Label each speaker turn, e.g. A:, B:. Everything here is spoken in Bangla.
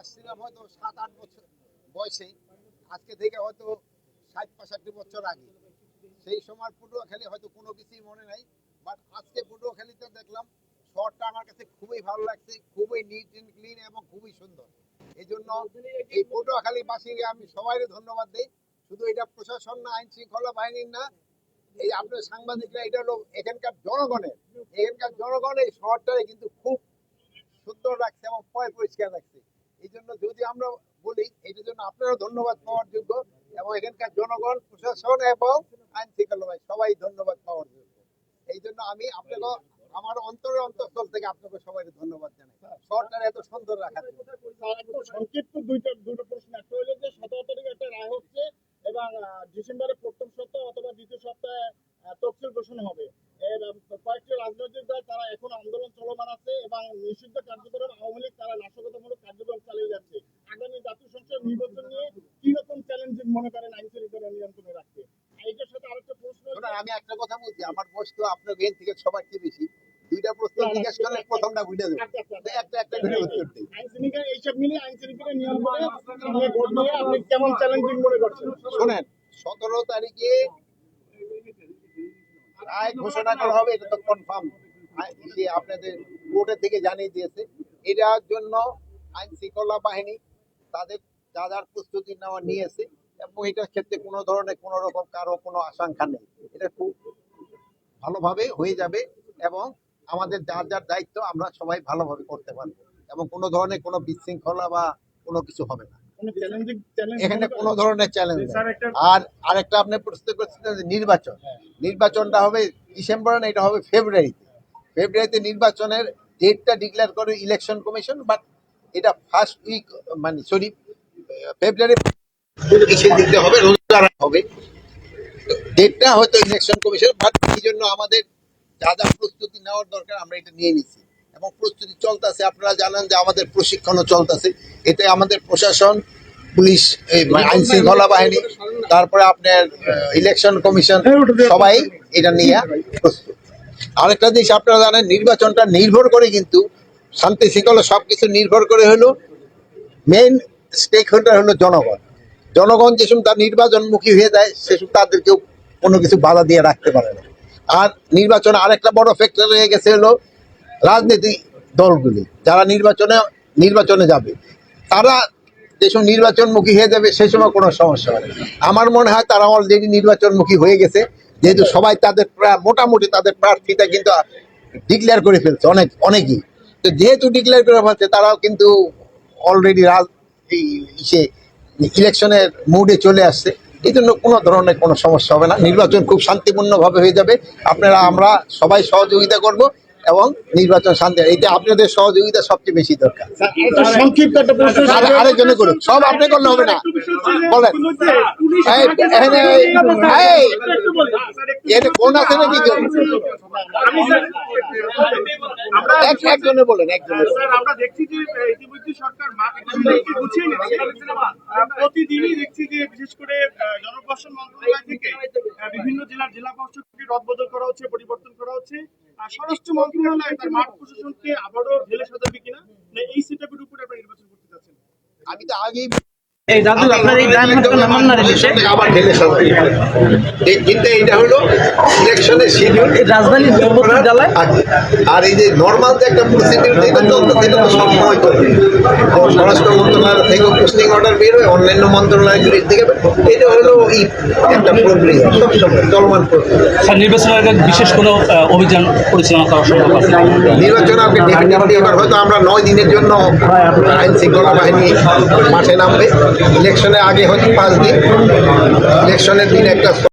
A: আসছিলাম হয়তো সাত আট বছর বয়সে, আজকে থেকে হয়তো বছর আগে। সেই সময় হয়তো কোনো কিছুই মনে নাই বাট আজকে দেখলাম শহরটা আমার কাছে খুবই ভালো লাগছে, খুবই নিট অ্যান্ড ক্লিন এই জন্য পটুয়াখালী বাসীকে আমি সবাইকে ধন্যবাদ দিই। শুধু এটা প্রশাসন না, আইন শৃঙ্খলা বাহিনীর না, এই আপনার সাংবাদিকরা, এটা হলো এখানকার জনগণের, এখানকার জনগণ এই শহরটারে কিন্তু খুব সুন্দর রাখছে এবং পয় পরিষ্কার রাখছে। এই জন্য যদি আমরা বলি, এটার জন্য আপনারও ধন্যবাদ পাওয়ার যোগ্য এবং এখানকার জনগণ, প্রশাসন এবং আইন শৃঙ্খলা সবাই ধন্যবাদ পাওয়ার যোগ্য। এই জন্য আমি আপনাকে আমার অন্তরের অন্তঃস্থল থেকে আপনাকে সবাই ধন্যবাদ জানাই। শহরটারে এত সুন্দর রাখার
B: সংক্ষিপ্ত দুইটা দুটো প্রশ্ন। একটা হলো যে সতেরো তারিখে একটা রায় হচ্ছে এবং ডিসেম্বরের প্রথম সপ্তাহ অথবা দ্বিতীয় সপ্তাহে তফসিল ঘোষণা হবে। কয়েকটি রাজনৈতিক দল তারা এখন আন্দোলন চলমান আছে এবং নিষিদ্ধ কার্যক্রম আওয়ামী লীগ তারা নাশকতামূলক কার্যক্রম চালিয়ে যাচ্ছে। আগামী জাতীয় সংসদ নির্বাচন নিয়ে কি রকম চ্যালেঞ্জ মনে করেন আইন শৃঙ্খলা নিয়ন্ত্রণে রাখতে? এটার সাথে আরেকটা প্রশ্ন
A: আমি একটা কথা বলছি। আমার বয়স তো আপনার থেকে সবার চেয়ে বেশি। দুইটা প্রশ্ন জিজ্ঞেস করলে প্রথমটা বুঝে দেবো। একটা একটা করে উত্তর দিই।
B: এইসব মিলিয়ে আইন শৃঙ্খলা নিয়ন্ত্রণে সামনে আপনি কেমন চ্যালেঞ্জিং মনে করছেন?
A: শোনেন সতেরো তারিখে রায় ঘোষণা করা হবে এটা তো কনফার্ম সে আপনাদের কোর্টের থেকে জানিয়ে দিয়েছে এটার জন্য আইন শৃঙ্খলা বাহিনী তাদের যা যার প্রস্তুতি নেওয়া নিয়েছে এবং এটার ক্ষেত্রে কোনো ধরনের কোনো রকম কারও কোনো আশঙ্কা নেই। এটা খুব ভালোভাবে হয়ে যাবে এবং আমাদের যার যার দায়িত্ব আমরা সবাই ভালোভাবে করতে পারব। এবং কোনো ধরনের কোনো বিশৃঙ্খলা বা কোনো কিছু হবে না। এখানে কোনো ধরনের চ্যালেঞ্জ আর আরেকটা আপনি প্রশ্ন করছেন যে নির্বাচন। নির্বাচনটা হবে ডিসেম্বরে না এটা হবে ফেব্রুয়ারিতে? ফেব্রুয়ারিতে নির্বাচনের ডেটটা ডিক্লেয়ার করে ইলেকশন কমিশন বাট এটা ফার্স্ট উইক মানে সরি ফেব্রুয়ারি দিতে হবে রোজগার হবে। ডেটটা হয়তো ইলেকশন কমিশন বাট এই জন্য আমাদের যা যা প্রস্তুতি নেওয়ার দরকার আমরা এটা নিয়ে নিচ্ছি। এবং প্রস্তুতি চলতেছে আপনারা জানেন যে আমাদের প্রশিক্ষণও চলতেছে। এতে আমাদের প্রশাসন পুলিশ এই আইন শৃঙ্খলা বাহিনী তারপরে আপনার ইলেকশন কমিশন সবাই এটা নিয়ে প্রস্তুত। আরেকটা জিনিস আপনারা জানেন নির্বাচনটা নির্ভর করে কিন্তু শান্তি শৃঙ্খলা সবকিছু নির্ভর করে হলো মেইন স্টেক হোল্ডার হলো জনগণ। জনগণ যেসব তার নির্বাচনমুখী হয়ে যায় সেসব তাদেরকেও কোনো কিছু বাধা দিয়ে রাখতে পারে না। আর নির্বাচনে আরেকটা বড় ফ্যাক্টর হয়ে গেছে হলো রাজনীতি দলগুলি। যারা নির্বাচনে নির্বাচনে যাবে, তারা যেসব নির্বাচনমুখী হয়ে যাবে, সে সময় কোনো সমস্যা হবে। আমার মনে হয় তারা অলরেডি নির্বাচনমুখী হয়ে গেছে, যেহেতু সবাই তাদের মোটামুটি তাদের প্রার্থীটা কিন্তু ডিক্লেয়ার করে ফেলছে অনেক, অনেকেই। তো যেহেতু ডিক্লেয়ার করে ফেলছে, তারাও কিন্তু অলরেডি রাজ, এই ইসে ইলেকশনের মুডে চলে আসছে। এই জন্য কোনো ধরনের কোনো সমস্যা হবে না। নির্বাচন খুব শান্তিপূর্ণভাবে হয়ে যাবে। আপনারা, আমরা সবাই সহযোগিতা করব। এবং নির্বাচন শান্তি। এটা আপনাদের সহযোগিতা সবচেয়ে বেশি দরকার।
B: স্যার, সংক্ষিপ্ত
A: আরেকজনে করুন সব আপনি করলে হবে না। বলেন। কোন আছে নাকি একজনে বলেন একজনে
C: আমরা দেখছি যে ইতিমধ্যে সরকার মাঠ ইতিমধ্যে গুছিয়ে নিচ্ছে। আহ, প্রতিদিনই দেখছি যে বিশেষ করে জনপ্রশাসন মন্ত্রণালয় থেকে বিভিন্ন জেলার জেলা প্রশাসককে রদবদল করা হচ্ছে পরিবর্তন করা হচ্ছে। স্বরাষ্ট্র মন্ত্রণালয় তার মাঠ প্রশাসনকে আবারও ঢেলে সাজাবে কিনা? এই সেটআপের উপরে আপনারা নির্বাচন করতে যাচ্ছেন?
A: আমি তো আগেই
D: এই দাদু আপনার এই নামান না রিলিশে
A: আবার ঢেলে কিন্তু এটা হলো ইলেকশনের শিডিউল
D: জেলায়?
A: আছে। আর এই যে নর্মাল যে একটা প্রসিডিউর এটা তো এটা তো সবসময় স্বরাষ্ট্র মন্ত্রণালয় থেকে পোস্টিং অর্ডার বের হয় অন্যান্য মন্ত্রণালয়গুলির থেকে এটা হলো এই একটা প্রক্রিয়া সবসময় চলমান প্রক্রিয়া
E: স্যার নির্বাচনের আগে বিশেষ কোনো অভিযান পরিচালনা করা সম্ভব আছে?
A: নির্বাচন আপনি ডেফিনেটলি এবার হয়তো আমরা নয় দিনের জন্য আইন শৃঙ্খলা বাহিনী মাঠে নামবে। ইলেকশনের আগে হয়তো পাঁচ দিন ইলেকশনের দিন একটা